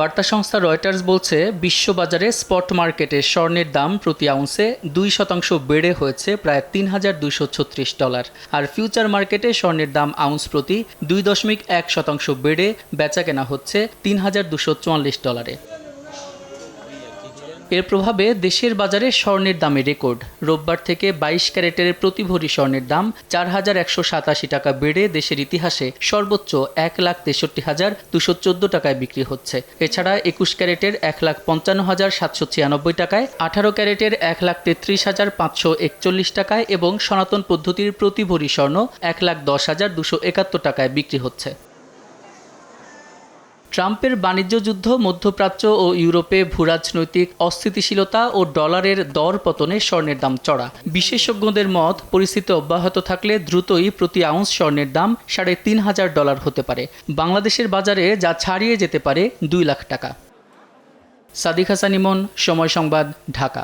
বার্তা সংস্থা রয়টার্স বলছে, বিশ্ববাজারে স্পট মার্কেটে স্বর্ণের দাম প্রতি আউন্সে দুই শতাংশ বেড়ে হয়েছে প্রায় তিন হাজার দুশো ছত্রিশ ডলার। আর ফিউচার মার্কেটে স্বর্ণের দাম আউন্স প্রতি দুই দশমিক এক শতাংশ বেড়ে বেচা কেনা হচ্ছে তিন হাজার দুশো চুয়াল্লিশ ডলারে। এর প্রভাবে দেশের বাজারে স্বর্ণের দামে রেকর্ড। রোববার থেকে বাইশ ক্যারেটের প্রতি ভরি স্বর্ণের দাম চার হাজার একশো সাতাশি টাকা বেড়ে দেশের ইতিহাসে সর্বোচ্চ এক লাখ তেষট্টি হাজার দুশো চোদ্দ টাকায় বিক্রি হচ্ছে। এছাড়া একুশ ক্যারেটের এক লাখ পঞ্চান্ন হাজার সাতশো ছিয়ানব্বই টাকায়, আঠারো ক্যারেটের এক লাখ তেত্রিশ হাজার পাঁচশো একচল্লিশ টাকায় এবং সনাতন পদ্ধতির প্রতি ভরি স্বর্ণ এক লাখ দশ হাজার দুশো একাত্তর টাকায় বিক্রি হচ্ছে। ট্রাম্পের বাণিজ্য যুদ্ধ, মধ্যপ্রাচ্য ও ইউরোপে ভূরাজনৈতিক অস্থিতিশীলতা ও ডলারের দর পতনে স্বর্ণের দাম চড়া। বিশেষজ্ঞদের মত, পরিস্থিতি অব্যাহত থাকলে দ্রুতই প্রতি আউন্স স্বর্ণের দাম সাড়ে তিন হাজার ডলার হতে পারে। বাংলাদেশের বাজারে যা ছাড়িয়ে যেতে পারে দুই লাখ টাকা। সাদিক হাসান ইমন, সময় সংবাদ, ঢাকা।